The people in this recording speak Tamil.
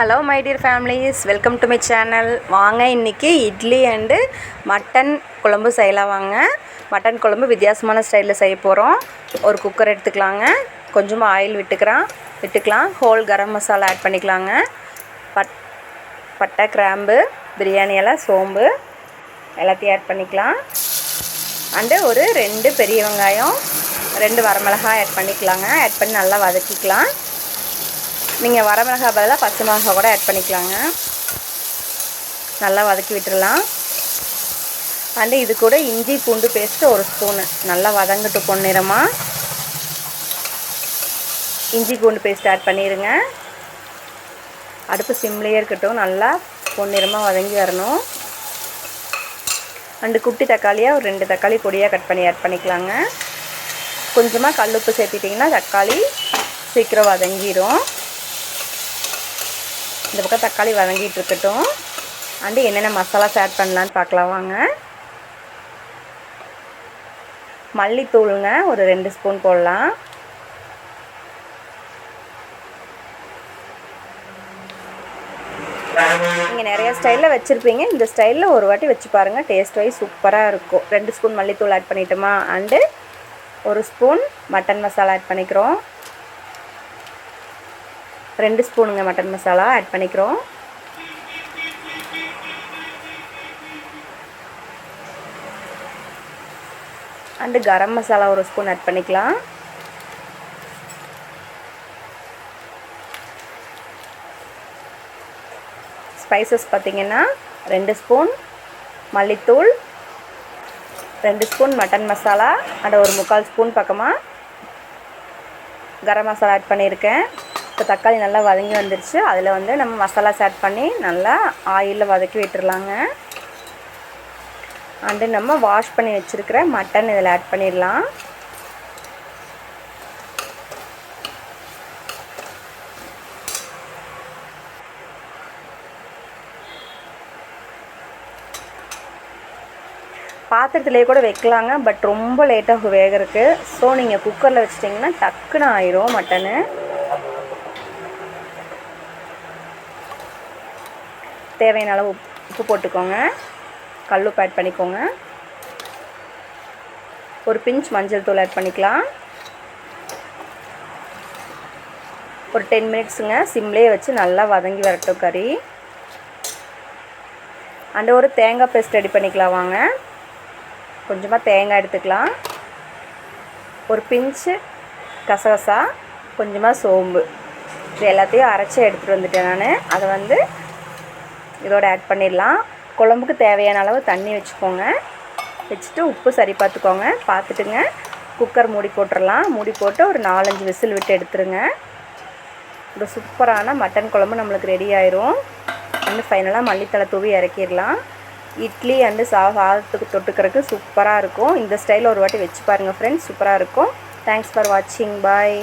Hello my dear families welcome to my channel வாங்க இன்றைக்கி இட்லி அண்டு மட்டன் குழம்பு செய்யலாம் வாங்க. மட்டன் குழம்பு வித்தியாசமான ஸ்டைலில் செய்ய போகிறோம் ஒரு குக்கர் எடுத்துக்கலாங்க. கொஞ்சமாக ஆயில் விட்டுக்கிறான் விட்டுக்கலாம். ஹோல் கரம் மசாலா ஆட் பண்ணிக்கலாங்க. பட் பட்டை கிராம்பு பிரியாணி எல்லாம் சோம்பு. எல்லாத்தையும் ஆட் பண்ணிக்கலாம். அண்டு ஒரு ரெண்டு பெரிய வெங்காயம் ரெண்டு வரமிளகாய் ஆட் பண்ணிக்கலாங்க. ஆட் பண்ணி நல்லா வதக்கிக்கலாம். நீங்கள் வரமிளகா பதிலாக பச்சை மிளகா கூட ஆட் பண்ணிக்கலாங்க. நல்லா வதக்கி விட்டுடலாம் அண்டு இது கூட இஞ்சி பூண்டு பேஸ்ட்டு ஒரு ஸ்பூனு நல்லா வதங்கட்டு பொன்னிறமாக இஞ்சி பூண்டு பேஸ்ட் ஆட் பண்ணிடுங்க அடுப்பு சிம்லேயே இருக்கட்டும். நல்லா பொன்னிறமாக வதங்கி வரணும். அண்டு குட்டி தக்காளியாக ஒரு ரெண்டு தக்காளி பொடியாக கட் பண்ணி ஆட் பண்ணிக்கலாங்க. கொஞ்சமாக கல் உப்பு சேர்த்திட்டிங்கன்னா தக்காளி சீக்கிரம் வதங்கிடும் இந்த பக்கம் தக்காளி வதங்கிட்டு இருக்கட்டும். அண்டு என்னென்ன மசாலாஸ் ஆட் பண்ணலான்னு பார்க்கலாம் வாங்க. மல்லித்தூளுங்க ஒரு ரெண்டு ஸ்பூன் போடலாம். நீங்கள் நிறைய ஸ்டைலில் வச்சுருப்பீங்க. இந்த ஸ்டைலில் ஒரு வாட்டி வச்சு பாருங்கள் டேஸ்ட் வைஸ் சூப்பராக இருக்கும். ரெண்டு ஸ்பூன் மல்லித்தூள் ஆட் பண்ணிட்டோமா? அண்டு ஒரு ஸ்பூன் மட்டன் மசாலா ஆட் பண்ணிக்கிறோம். ரெண்டு ஸ்பூனுங்க மட்டன் மசாலா ஆட் பண்ணிக்கிறோம். அண்டு கரம் மசாலா ஒரு ஸ்பூன் ஆட் பண்ணிக்கலாம். ஸ்பைசஸ் பார்த்திங்கன்னா ரெண்டு ஸ்பூன் மல்லித்தூள் ரெண்டு ஸ்பூன் மட்டன் மசாலா அண்ட் ஒரு முக்கால் ஸ்பூன் பக்கமாக கரம் மசாலா ஆட் பண்ணியிருக்கேன். இப்போ தக்காளி நல்லா வதங்கி வந்துருச்சு. அதில் வந்து நம்ம மசாலாஸ் ஆட் பண்ணி நல்லா ஆயிலில் வதக்கி விட்டுடலாங்க அண்டு நம்ம வாஷ் பண்ணி வச்சுருக்கிற மட்டன் இதில் ஆட் பண்ணிடலாம். பாத்திரத்துலேயே கூட வைக்கலாங்க பட் ரொம்ப லேட்டாக வேகிறதுக்கு. ஸோ நீங்கள் குக்கரில் வச்சிட்டிங்கன்னா டக்குன்னு ஆயிரும் மட்டனு தேவையான அளவு உப்பு போட்டுக்கோங்க. கல் உப்பு ஆட் பண்ணிக்கோங்க. ஒரு பிஞ்ச் மஞ்சள் தூள் ஆட் பண்ணிக்கலாம். ஒரு டென் மினிட்ஸுங்க சிம்லேயே வச்சு நல்லா வதங்கி வரட்டும் கறி. அண்ட் ஒரு தேங்காய் பேஸ்ட் ரெடி பண்ணிக்கலாம் வாங்க. கொஞ்சமாக தேங்காய் எடுத்துக்கலாம். ஒரு பிஞ்சு கசகசா கொஞ்சமாக சோம்பு. இது எல்லாத்தையும் அரைச்சி எடுத்துகிட்டு வந்துட்டேன் நான். அதை வந்து இதோட ஆட் பண்ணிடலாம். குழம்புக்கு தேவையான அளவு தண்ணி வச்சுக்கோங்க. வச்சுட்டு உப்பு சரி பார்த்துக்கோங்க. பார்த்துட்டுங்க. குக்கர் மூடி போட்டுடலாம். மூடி போட்டு ஒரு நாலஞ்சு விசில் விட்டு எடுத்துருங்க. ஒரு சூப்பரான மட்டன் குழம்பு நம்மளுக்கு ரெடி ஆயிரும். வந்து ஃபைனலாக மல்லித்தலை தூவி இறக்கிடலாம். இட்லி அண்டு சா சாதத்துக்கு தொட்டுக்கிறதுக்கு சூப்பராக இருக்கும். இந்த ஸ்டைலில் ஒரு வாட்டி வச்சு பாருங்கள் ஃப்ரெண்ட்ஸ் சூப்பராக இருக்கும். தேங்க்ஸ் ஃபார் வாட்சிங் பாய்